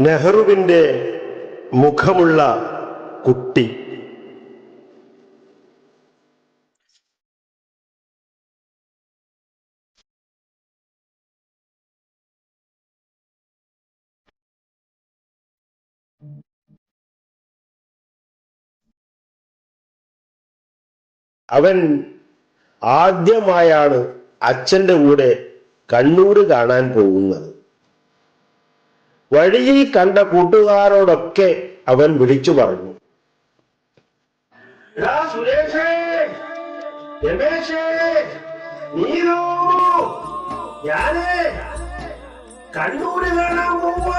നെഹ്റുവിന്റെ മുഖമുള്ള കുട്ടി. അവൻ ആദ്യമായാണ് അച്ഛന്റെ കൂടെ കണ്ണൂര് കാണാൻ പോകുന്നത്. വഴിയിൽ കണ്ട കൂട്ടുകാരോടൊക്കെ അവൻ വിളിച്ചു പറഞ്ഞു. "എടാ സുരേഷേ, രമേശേ, നീലു, ഞാനേ കണ്ണൂര് കാണാൻ പോവാ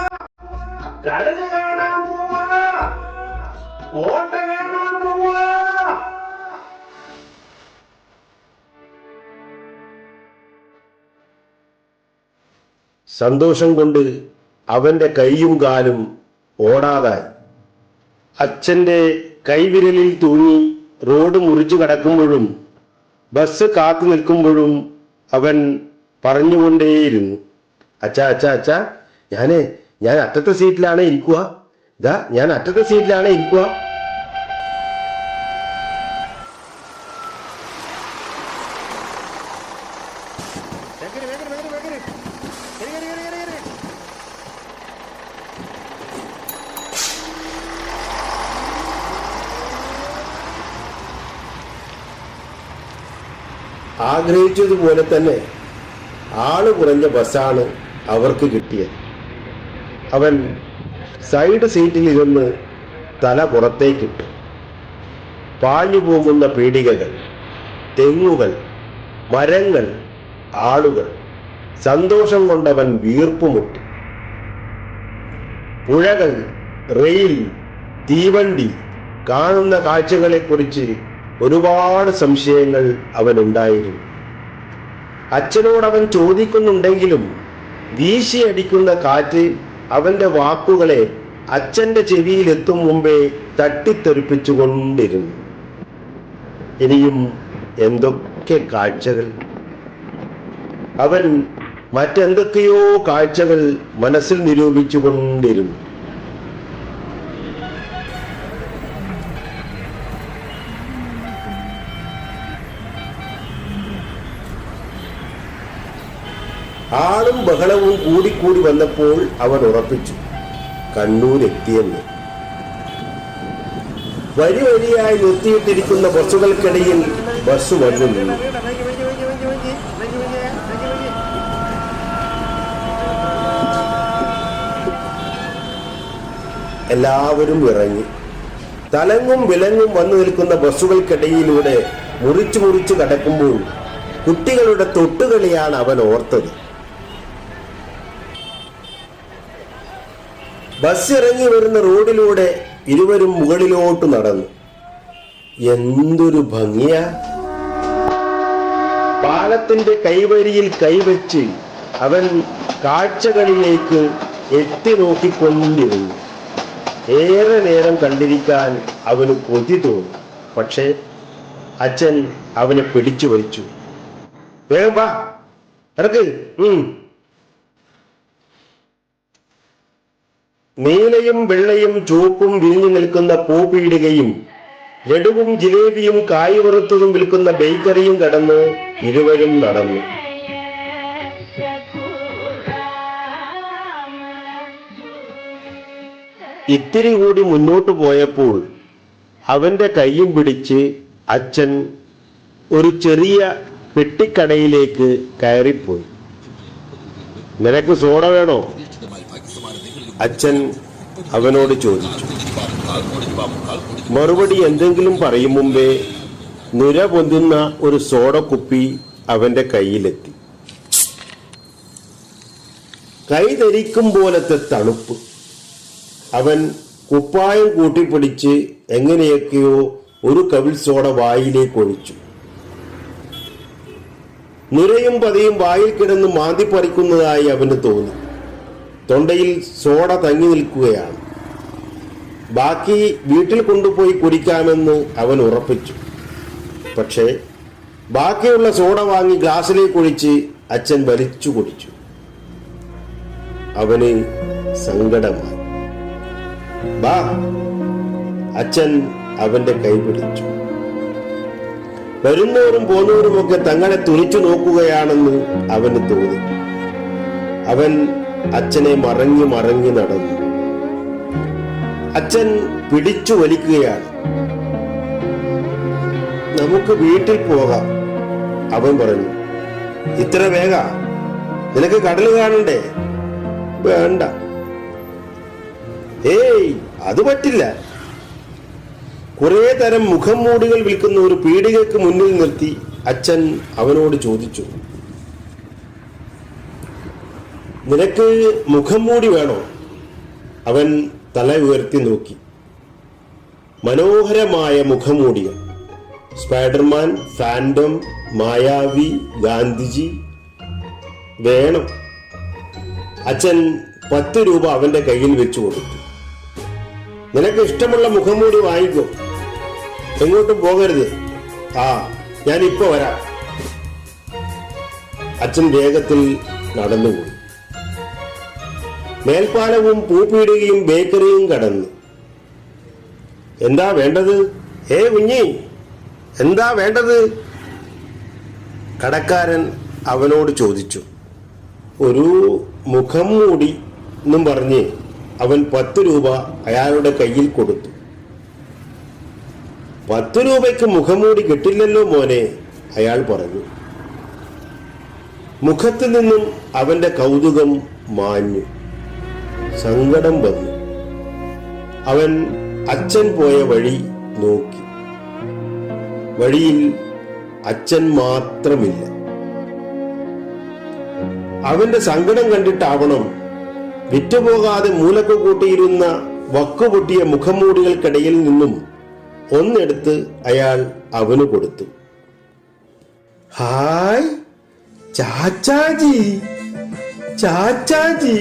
കടൽ കാണാൻ പോവാ കോട്ട കാണാൻ പോവാ. സന്തോഷം കൊണ്ട് അവന്റെ കൈയും കാലും ഓടാതായി. അച്ഛന്റെ കൈവിരലിൽ തൂങ്ങി റോഡ് മുറിച്ചു കടക്കുമ്പോഴും ബസ് കാത്തു നിൽക്കുമ്പോഴും അവൻ പറഞ്ഞുകൊണ്ടേയിരുന്നു. അച്ഛാ അച്ഛാ അച്ഛാ ഞാനേ ഞാൻ അറ്റത്തെ സീറ്റിലാണ് ഇരിക്കുക ഇതാ ഞാൻ അറ്റത്തെ സീറ്റിലാണ് ഇരിക്കുക ആഗ്രഹിച്ചതുപോലെ തന്നെ ആൾ കുറഞ്ഞ ബസ്സാണ് അവർക്ക് കിട്ടിയത്. അവൻ സൈഡ് സീറ്റിൽ ഇരുന്ന് തല പുറത്തേക്കിട്ടു പാഞ്ഞു പോകുന്ന പീടികകൾ തെങ്ങുകൾ മരങ്ങൾ ആളുകൾ സന്തോഷം കൊണ്ടവൻ വീർപ്പുമുട്ടി. പുഴകൾ റെയിൽ തീവണ്ടി കാണുന്ന കാഴ്ചകളെക്കുറിച്ച് ഒരുപാട് സംശയങ്ങൾ അവനുണ്ടായിരുന്നു. അച്ഛനോട് അവൻ ചോദിക്കുന്നുണ്ടെങ്കിലും വീശിയടിക്കുന്ന കാറ്റ് അവന്റെ വാക്കുകളെ അച്ഛന്റെ ചെവിയിലെത്തും മുമ്പേ തട്ടിത്തെറിപ്പിച്ചുകൊണ്ടിരുന്നു. ഇനിയും എന്തൊക്കെ കാഴ്ചകൾ? അവൻ മറ്റെന്തൊക്കെയോ കാഴ്ചകൾ മനസ്സിൽ നിരൂപിച്ചുകൊണ്ടിരുന്നു. ആളും ബഹളവും കൂടിക്കൂടി വന്നപ്പോൾ അവൻ ഉറപ്പിച്ചു കണ്ണൂരെത്തിയെന്ന്. വരി വരിയായി നിർത്തിയിട്ടിരിക്കുന്ന ബസ്സുകൾക്കിടയിൽ ബസ് വന്നു നിന്നു. എല്ലാവരും ഇറങ്ങി. തലങ്ങും വിലങ്ങും വന്നു നിൽക്കുന്ന ബസ്സുകൾക്കിടയിലൂടെ മുറിച്ചു മുറിച്ചു കടക്കുമ്പോൾ കുട്ടികളുടെ തൊട്ടുകളിയാണ് അവൻ ഓർത്തത്. ബസ് ഇറങ്ങി വരുന്ന റോഡിലൂടെ ഇരുവരും മുകളിലോട്ട് നടന്നു. എന്തൊരു ഭംഗിയാ. പാലത്തിന്റെ കൈവരിയിൽ കൈവച്ച് അവൻ കാഴ്ചകളിലേക്ക് എത്തി നോക്കിക്കൊണ്ടിരുന്നു. ഏറെ നേരം കണ്ടിരിക്കാൻ അവന് കൊതി തോന്നി. പക്ഷേ അച്ഛൻ അവനെ പിടിച്ചു വലിച്ചു വേഗം വാ. ഇറക്ക്. നീലയും വെള്ളയും ചുവപ്പും വിരിഞ്ഞു നിൽക്കുന്ന പൂപ്പീടികയും ലഡുവും ജിലേബിയും കായ് വറുത്തതും വിൽക്കുന്ന ബേക്കറിയും കടന്ന് ഇരുവരും നടന്നു. ഇത്തിരി കൂടി മുന്നോട്ട് പോയപ്പോൾ അവന്റെ കൈയും പിടിച്ച് അച്ഛൻ ഒരു ചെറിയ പെട്ടിക്കടയിലേക്ക് കയറിപ്പോയി. നിനക്ക് സോഡ വേണോ? അച്ഛൻ അവനോട് ചോദിച്ചു മറുപടി എന്തെങ്കിലും പറയും മുമ്പേ നുര പൊന്തുന്ന ഒരു സോഡ കുപ്പി അവന്റെ കയ്യിലെത്തി. കൈ ധരിക്കും പോലത്തെ തണുപ്പ്. അവൻ കുപ്പായം കൂട്ടിപ്പിടിച്ച് എങ്ങനെയൊക്കെയോ ഒരു കവിൾ സോഡ വായിലേക്ക് ഒഴിച്ചു. നുരയും പതിയും വായിൽ കിടന്ന് മാന്തി പറിക്കുന്നതായി അവന് തോന്നി. തൊണ്ടയിൽ സോഡ തങ്ങി നിൽക്കുകയാണ്. ബാക്കി വീട്ടിൽ കൊണ്ടുപോയി കുടിക്കാമെന്ന് അവൻ ഉറപ്പിച്ചു. പക്ഷേ ബാക്കിയുള്ള സോഡ വാങ്ങി ഗ്ലാസ്സിലേക്ക് ഒഴിച്ച് അച്ഛൻ വലിച്ചു കുടിച്ചു. അവന് സങ്കടമായി. ബാ അച്ഛൻ അവന്റെ കൈ പിടിച്ചു. വരുന്നവരും പോന്നവരുമൊക്കെ തങ്ങളെ തുണിച്ചു നോക്കുകയാണെന്ന് അവന് തോന്നി. അവൻ അച്ഛനെ മറങ്ങി മറങ്ങി നടന്നു. അച്ഛൻ പിടിച്ചു വലിക്കുകയാണ്. നമുക്ക് വീട്ടിൽ പോകാം അവൻ പറഞ്ഞു. ഇത്ര വേഗ? നിനക്ക് കടൽ കാണണ്ടേ? വേണ്ട. ഏയ് അത് പറ്റില്ല. കുറെ തരം മുഖം മൂടികൾ വിൽക്കുന്ന ഒരു പീടികയ്ക്ക് മുന്നിൽ നിർത്തി അച്ഛൻ അവനോട് ചോദിച്ചു. നിനക്ക് മുഖം മൂടി വേണോ? അവൻ തല ഉയർത്തി നോക്കി. മനോഹരമായ മുഖംമൂടികൾ സ്പൈഡർമാൻ ഫാൻഡം മായാവി ഗാന്ധിജി വേണം. അച്ഛൻ പത്ത് രൂപ അവന്റെ കയ്യിൽ വെച്ചു കൊടുത്തു. നിനക്ക് ഇഷ്ടമുള്ള മുഖംമൂടി വാങ്ങിക്കോ. എങ്ങോട്ടും പോകരുത്. ആ ഞാൻ ഇപ്പൊ വരാം. അച്ഛൻ വേഗത്തിൽ നടന്നുപോയി. മേൽപ്പാലവും പൂപ്പീടുകയും ബേക്കറിയും കടന്നു. എന്താ വേണ്ടത്? ഏ കുഞ്ഞി എന്താ വേണ്ടത്? കടക്കാരൻ അവനോട് ചോദിച്ചു. ഒരു മുഖം മൂടി എന്നും പറഞ്ഞ് അവൻ പത്ത് രൂപ അയാളുടെ കയ്യിൽ കൊടുത്തു. പത്ത് രൂപയ്ക്ക് മുഖംമൂടി കിട്ടില്ലല്ലോ മോനെ അയാൾ പറഞ്ഞു. മുഖത്തു നിന്നും അവന്റെ കൗതുകം മാഞ്ഞു. സങ്കടം വന്നു. അവൻ അച്ഛൻ പോയ വഴി നോക്കി. വഴിയിൽ അച്ഛൻ മാത്രമില്ല. അവന്റെ സങ്കടം കണ്ടിട്ടാവണം വിറ്റുപോകാതെ മൂലക്ക് കൂട്ടിയിരുന്ന വക്കുപൊട്ടിയ മുഖംമൂടികൾക്കിടയിൽ നിന്നും ഒന്നെടുത്ത് അയാൾ അവന് കൊടുത്തു. ഹായ് ചാച്ചാജി ചാച്ചാജി.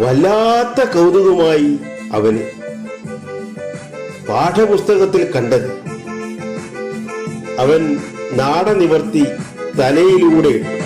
വല്ലാത്ത കൗതുകമായി അവന് പാഠപുസ്തകത്തിൽ കണ്ടത്. അവൻ നാടനിവർത്തി തലയിലൂടെ ഇട്ടു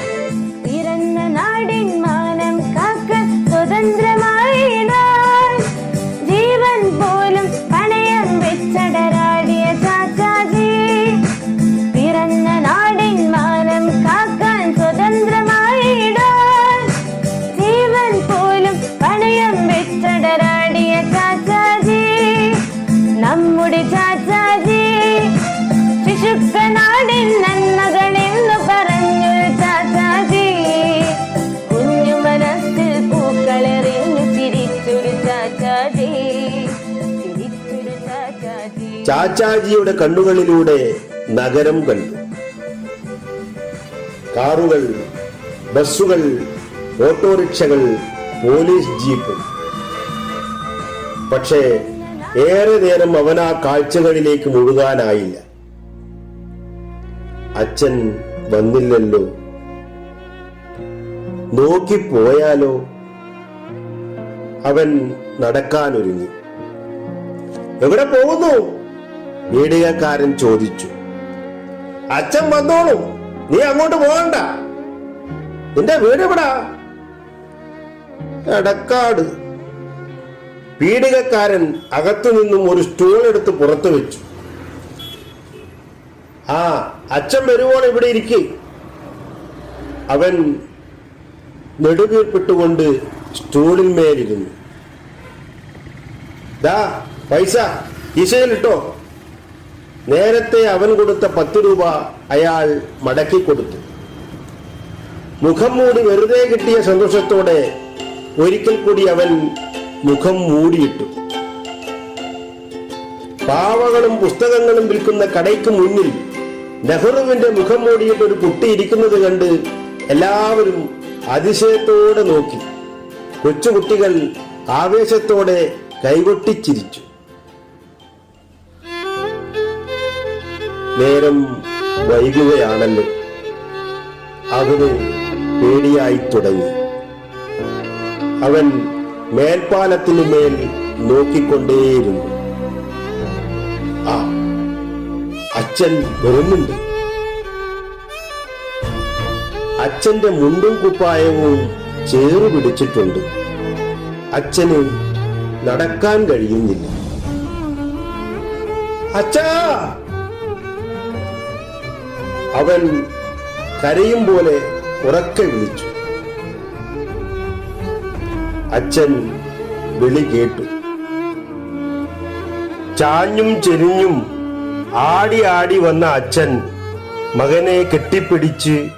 ചാച്ചാജിയുടെ കണ്ണുകളിലൂടെ നഗരം കണ്ടു. കാറുകൾ ബസ്സുകൾ ഓട്ടോറിക്ഷകൾ പോലീസ് ജീപ്പ്. പക്ഷേ ഏറെ നേരം അവൻ ആ കാഴ്ചകളിലേക്ക് മുഴുകാനായില്ല. അച്ഛൻ വന്നില്ലല്ലോ. നോക്കിപ്പോയാലോ അവൻ നടക്കാനൊരുങ്ങി. എവിടെ പോകുന്നു? പീഡികക്കാരൻ ചോദിച്ചു അച്ഛൻ വന്നോളൂ നീ അങ്ങോട്ട് പോകണ്ട. നിന്റെ വീട് എവിടാ? എടക്കാട്. പീഡികക്കാരൻ അകത്തു നിന്നും ഒരു സ്റ്റൂൾ എടുത്ത് പുറത്തു വെച്ചു. ആ അച്ഛൻ വരുവോൾ ഇവിടെ ഇരിക്കേ. അവൻ നെടുവീർപ്പിട്ടുകൊണ്ട് സ്റ്റൂളിൽ മേലിരുന്നു ദാ പൈസ ഈശയിലിട്ടോ നേരത്തെ അവൻ കൊടുത്ത പത്ത് രൂപ അയാൾ മടക്കി കൊടുത്തു. മുഖം മൂടി വെറുതെ കിട്ടിയ സന്തോഷത്തോടെ ഒരിക്കൽ കൂടി അവൻ മുഖം മൂടിയിട്ടു. പാവകളും പുസ്തകങ്ങളും വിൽക്കുന്ന കടയ്ക്ക് മുന്നിൽ നെഹ്റുവിന്റെ മുഖം മൂടിയിട്ട് ഒരു കുട്ടി ഇരിക്കുന്നത് കണ്ട് എല്ലാവരും അതിശയത്തോടെ നോക്കി. കൊച്ചുകുട്ടികൾ ആവേശത്തോടെ കൈകൊട്ടിച്ചിരിച്ചു നേരം വൈകുകയാണല്ലോ. അവന് പേടിയായി തുടങ്ങി. അവൻ മേൽപ്പാലത്തിനു മേൽ നോക്കിക്കൊണ്ടേയിരുന്നു. ആ അച്ഛൻ വരുന്നുണ്ട് അച്ഛന്റെ മുണ്ടും കുപ്പായവും ചേറു പിടിച്ചിട്ടുണ്ട്. അച്ഛന് നടക്കാൻ കഴിയുന്നില്ല. അച്ഛാ! അവൻ കരയും പോലെ ഉറക്കെ വിളിച്ചു. അച്ഛൻ വിളി കേട്ടു. ചാഞ്ഞും ചെരിഞ്ഞും ആടി ആടി വന്ന അച്ഛൻ മകനെ കെട്ടിപ്പിടിച്ച്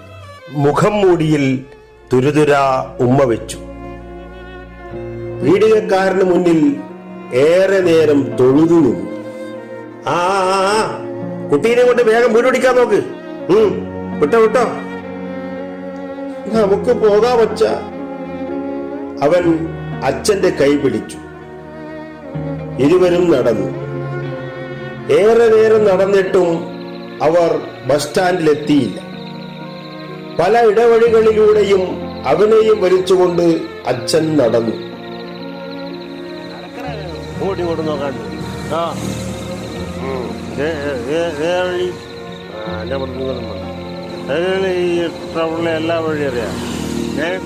മുഖം മൂടിയിൽ തുരുതുര ഉമ്മ വെച്ചു. പീഡികക്കാരന് മുന്നിൽ ഏറെ നേരം തൊഴുതു ആ. കുട്ടീനെ കൊണ്ട് വേഗം വീട് പിടിക്കാൻ നോക്ക്. വിട്ടോ വിട്ടോ. നമുക്ക് പോകാം അച്ഛ അവൻ അച്ഛന്റെ കൈ പിടിച്ചു. ഇരുവരും നടന്നു. ഏറെ നേരം നടന്നിട്ടും അവർ ബസ് സ്റ്റാൻഡിലെത്തിയില്ല. പല ഇടവഴികളിലൂടെയും അവനെയും വലിച്ചുകൊണ്ട് അച്ഛൻ നടന്നു. ഓടി ഓടി നോക്കാൻ ആ. ഏ- ഏ- ഏ- വഴി? ഞാൻ വേണ്ട. ഈ ടൗണിലെ എല്ലാ വഴി അറിയാം. ഏ?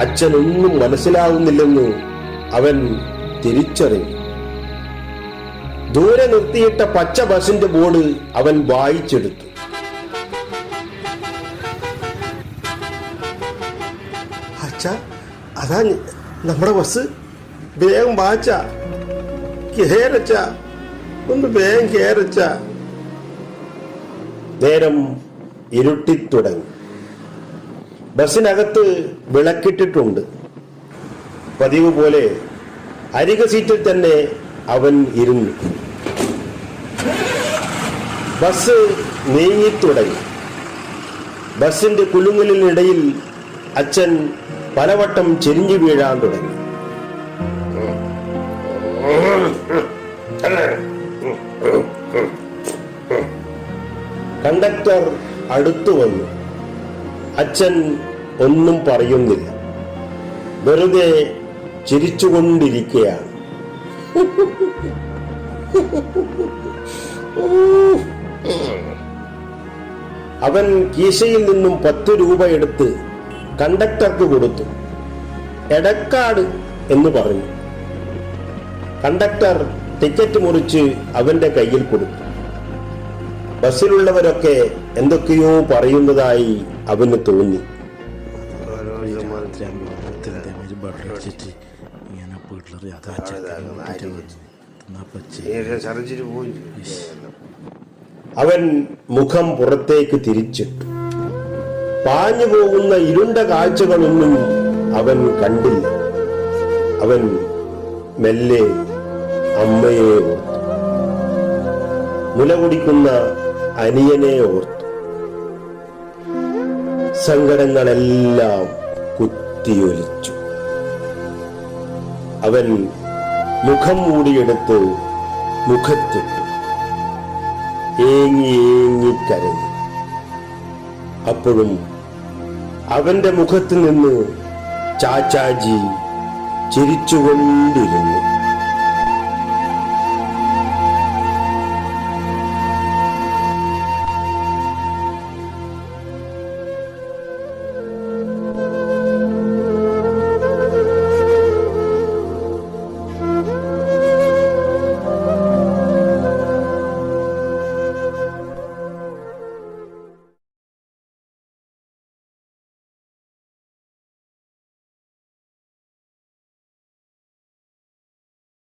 അച്ഛനൊന്നും മനസ്സിലാകുന്നില്ലെന്ന് അവൻ തിരിച്ചറിഞ്ഞു. ദൂരെ നിർത്തിയിട്ട പച്ച ബസിന്റെ ബോർഡ് അവൻ വായിച്ചെടുത്തു. അച്ഛ അതാ നമ്മുടെ ബസ്. വേഗം വായിച്ച കേരച്ച ഒന്ന് വേഗം കേരച്ച നേരം ഇരുട്ടിത്തുടങ്ങി. ബസ്സിനകത്ത് വിളക്കിട്ടിട്ടുണ്ട്. പതിവ് പോലെ അരിക സീറ്റിൽ തന്നെ അവൻ ഇരുന്നു. ബസ് നീങ്ങിത്തുടങ്ങി. ബസിന്റെ കുലുങ്ങലിനിടയിൽ അച്ഛൻ പലവട്ടം ചെരിഞ്ഞു വീഴാൻ തുടങ്ങി. കണ്ടക്ടർ അടുത്തു വന്നു. അച്ഛൻ ഒന്നും പറയുന്നില്ല. വെറുതെ ചിരിച്ചുകൊണ്ടിരിക്കുകയാണ്. അവൻ കീശയിൽ നിന്നും പത്ത് രൂപ എടുത്ത് കണ്ടക്ടർക്ക് കൊടുത്തു. എടക്കാട് എന്ന് പറഞ്ഞു. കണ്ടക്ടർ ടിക്കറ്റ് മുറിച്ച് അവന്റെ കയ്യിൽ കൊടുത്തു. ബസ്സിലുള്ളവരൊക്കെ എന്തൊക്കെയോ പറയുന്നതായി അവന് തോന്നി. അവൻ മുഖം പുറത്തേക്ക് തിരിച്ചിട്ടു. പാഞ്ഞു പോകുന്ന ഇരുണ്ട കാഴ്ചകളൊന്നും അവൻ കണ്ടില്ല. അവൻ മെല്ലെ അമ്മയെ മുല മുലകുടിക്കുന്ന അനിയനെ ഓർത്തു. സങ്കടങ്ങളെല്ലാം കുത്തിയൊലിച്ചു. അവൻ മുഖം മൂടിയെടുത്ത് മുഖത്തിട്ടു. ഏങ്ങി ഏങ്ങി കരഞ്ഞു. അപ്പോഴും അവന്റെ മുഖത്ത് നിന്ന് ചാച്ചാജി ചിരിച്ചുകൊണ്ടിരുന്നു.